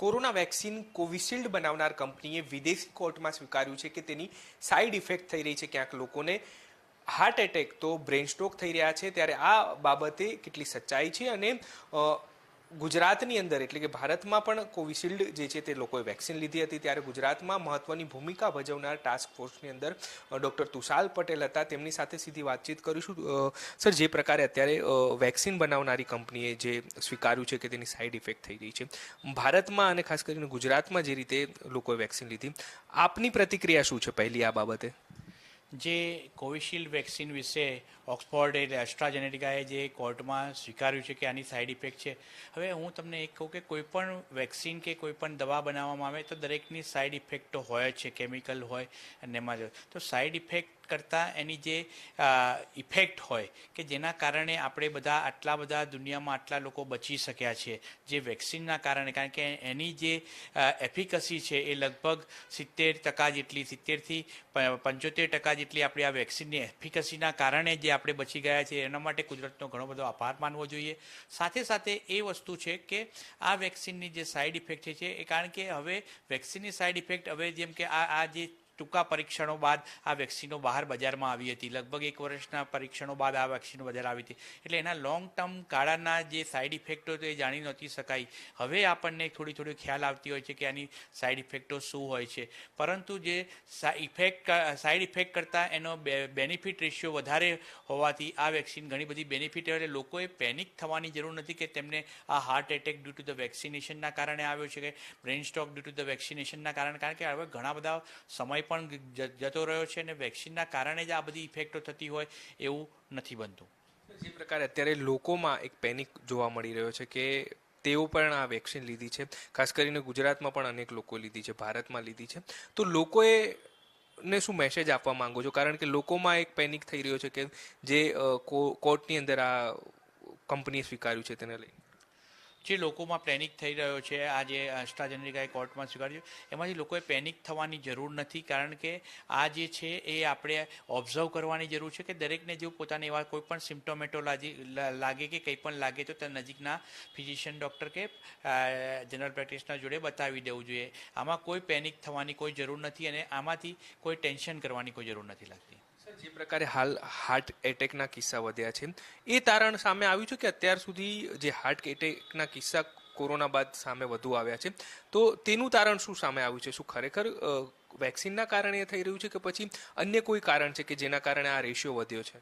Corona vaccine Covishield બનાવનાર કંપનીએ વિદેશી કોર્ટમાં સ્વીકાર્યું છે કે તેની સાઇડ ઇફેક્ટ થઈ રહી છે ક્યાંક લોકોને. હાર્ટ એટેક તો બ્રેન સ્ટ્રોક થઈ રહ્યા છે, ત્યારે આ બાબતે કેટલી સચ્ચાઈ છે અને ગુજરાતની અંદર, એટલે કે ભારતમાં પણ કોવિશિલ્ડ જે છે તે લોકોએ વેક્સિન લીધી હતી ત્યારે ગુજરાતમાં મહત્વની ભૂમિકા ભજવનાર ટાસ્ક ફોર્સની અંદર ડૉક્ટર તુષાલ પટેલ હતા. તેમની સાથે સીધી વાતચીત કરીશું. સર, જે પ્રકારે અત્યારે વેક્સિન બનાવનારી કંપનીએ જે સ્વીકાર્યું છે કે તેની સાઇડ ઇફેક્ટ થઈ રહી છે, ભારતમાં અને ખાસ કરીને ગુજરાતમાં જે રીતે લોકોએ વેક્સિન લીધી, આપની પ્રતિક્રિયા શું છે પહેલી આ બાબતે? જે કોવિશિલ્ડ વેક્સિન વિશે ઓક્સફોર્ડ એસ્ટ્રાજેનેટિકાએ જે કોર્ટમાં સ્વીકાર્યું છે કે આની સાઇડ ઇફેક્ટ છે. હવે હું તમને એક કહું કે કોઈ પણ વેક્સિન કે કોઈ પણ દવા બનાવવામાં આવે તો દરેકની સાઇડ ઇફેક્ટ તો હોય જ છે, કેમિકલ હોય અને એમાં તો સાઇડ ઇફેક્ટ કરતાં એની જે ઇફેક્ટ હોય કે જેના કારણે આપણે બધા આટલા બધા દુનિયામાં આટલા લોકો બચી શક્યા છે જે વેક્સિનના કારણે, કારણ કે એની જે એફિકસી છે એ લગભગ સિત્તેર ટકા જેટલી સિત્તેરથી પંચોતેર ટકા જેટલી આપણી આ વેક્સિનની એફિકસીના કારણે જે આપણે બચી ગયા છે એના માટે કુદરતનો ઘણો બધો આભાર માનવો જોઈએ. સાથે સાથે એ વસ્તુ છે કે આ વેક્સિનની જે સાઈડ ઇફેક્ટ છે એ કારણ કે હવે વેક્સિનની સાઈડ ઇફેક્ટ હવે જેમ કે આ આ જે ટૂંકા પરીક્ષણો બાદ આ વેક્સિનો બહાર બજારમાં આવી હતી. લગભગ એક વર્ષના પરીક્ષણો બાદ આ વેક્સિનો બજાર આવી હતી. એટલે એના લોંગ ટર્મ ગાળાના જે સાઇડ ઇફેક્ટો તો એ જાણી નહોતી શકાય. હવે આપણને થોડી થોડી ખ્યાલ આવતી હોય છે કે આની સાઇડ ઇફેક્ટો શું હોય છે. પરંતુ જે ઇફેક્ટ સાઇડ ઇફેક્ટ કરતાં એનો બેનિફિટ રેશિયો વધારે હોવાથી આ વેક્સિન ઘણી બધી બેનિફિટ એટલે લોકોએ પેનિક થવાની જરૂર નથી કે તેમને આ heart attack due to the વેક્સિનેશનના કારણે આવ્યો છે કે brain stroke due to the વેક્સિનેશનના કારણે. કારણ કે હવે ઘણા બધા સમય પણ જતો રહ્યો છે અને વેક્સિનના કારણે જ આ બધી ઇફેક્ટો થતી હોય એવું નથી બનતું. જે પ્રકારે અત્યારે લોકોમાં એક પેનિક જોવા મળી રહ્યો છે કે તેઓ પણ આ વેક્સિન લીધી છે. ખાસ કરીને ગુજરાતમાં પણ અનેક લોકો લીધી છે, ભારતમાં લીધી છે. તો લોકોએ ને શું મેસેજ આપવા માંગો છો? કારણ કે લોકોમાં એક પેનિક થઈ રહ્યો છે કે જે કોર્ટની અંદર આ કંપનીએ સ્વીકાર્યું છે તેને લઈને. જે લોકોમાં પેનિક થઈ રહ્યો છે આ જે અષ્ટાજનરિકાએ કોર્ટમાં સ્વીકાર્યું એમાંથી લોકોએ પેનિક થવાની જરૂર નથી કારણ કે આ જે છે એ આપણે ઓબ્ઝર્વ કરવાની જરૂર છે કે દરેકને જો પોતાને એવા કોઈ પણ સિમ્ટોમેટોલોજી લાગે કે કંઈ પણ લાગે તો તે નજીકના ફિઝિશિયન ડૉક્ટર કે જનરલ પ્રેક્ટિશનર જોડે બતાવી દેવું જોઈએ. આમાં કોઈ પેનિક થવાની કોઈ જરૂર નથી અને આમાંથી કોઈ ટેન્શન કરવાની કોઈ જરૂર નથી લાગતી. જે પ્રકારે હાલ હાર્ટ એટેકના કિસ્સા વધ્યા છે, એ તારણ સામે આવ્યું છે કે અત્યાર સુધી જે હાર્ટ એટેકના કિસ્સા કોરોના બાદ સામે વધુ આવ્યા છે? તો તેનું તારણ શું સામે આવ્યું છે? શું ખરેખર વેક્સિનના કારણે થઈ રહ્યું છે કે પછી અન્ય કોઈ કારણ છે કે જેના કારણે આ રેશિયો વધ્યો છે?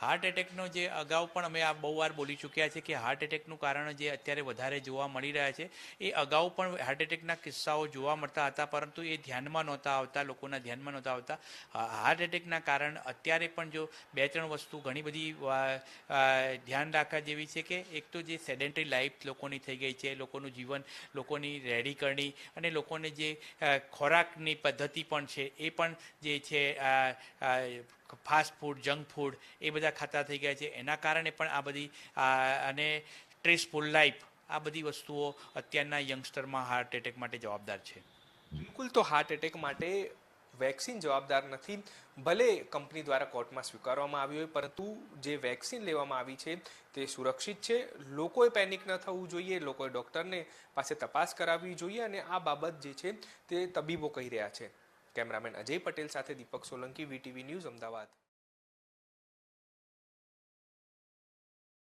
હાર્ટ એટેકનો જે અગાઉ પણ અમે આ બહુ વાર બોલી ચૂક્યા છે કે હાર્ટ એટેકનું કારણ જે અત્યારે વધારે જોવા મળી રહ્યા છે, એ અગાઉ પણ હાર્ટ એટેકના કિસ્સાઓ જોવા મળતા હતા, પરંતુ એ ધ્યાનમાં નહોતા આવતા, લોકોના ધ્યાનમાં નહોતા આવતા. હાર્ટ એટેકના કારણ અત્યારે પણ જો બે ત્રણ વસ્તુ ઘણી બધી ધ્યાન રાખવા જેવી છે કે એક તો જે સેડેન્ટરી લાઈફ લોકોની થઈ ગઈ છે, લોકોનું જીવન લોકોની રેડી કરણી અને લોકોને જે ખોરાકની પદ્ધતિ પણ છે, એ પણ જે છે ફાસ્ટ ફૂડ જંક ફૂડ એ બધા ખાતા થઈ ગયા છે. એના કારણે પણ આ બધી અને સ્ટ્રેસફુલ લાઈફ આ બધી વસ્તુઓ અત્યારના યંગસ્ટરમાં હાર્ટ એટેક માટે જવાબદાર છે. બિલકુલ તો હાર્ટ એટેક માટે વેક્સિન જવાબદાર નથી. ભલે કંપની દ્વારા કોર્ટમાં સ્વીકારવામાં આવી હોય, પરંતુ જે વેક્સિન લેવામાં આવી છે, તે સુરક્ષિત છે. લોકોએ પેનિક ન થવું જોઈએ, લોકોએ ડૉક્ટરને પાસે તપાસ કરાવવી જોઈએ અને આ બાબત જે છે, તે તબીબો કહી રહ્યા છે. કેમેરામેન અજય પટેલ સાથે દીપક સોલંકી વીટીવી ન્યૂઝ અમદાવાદ.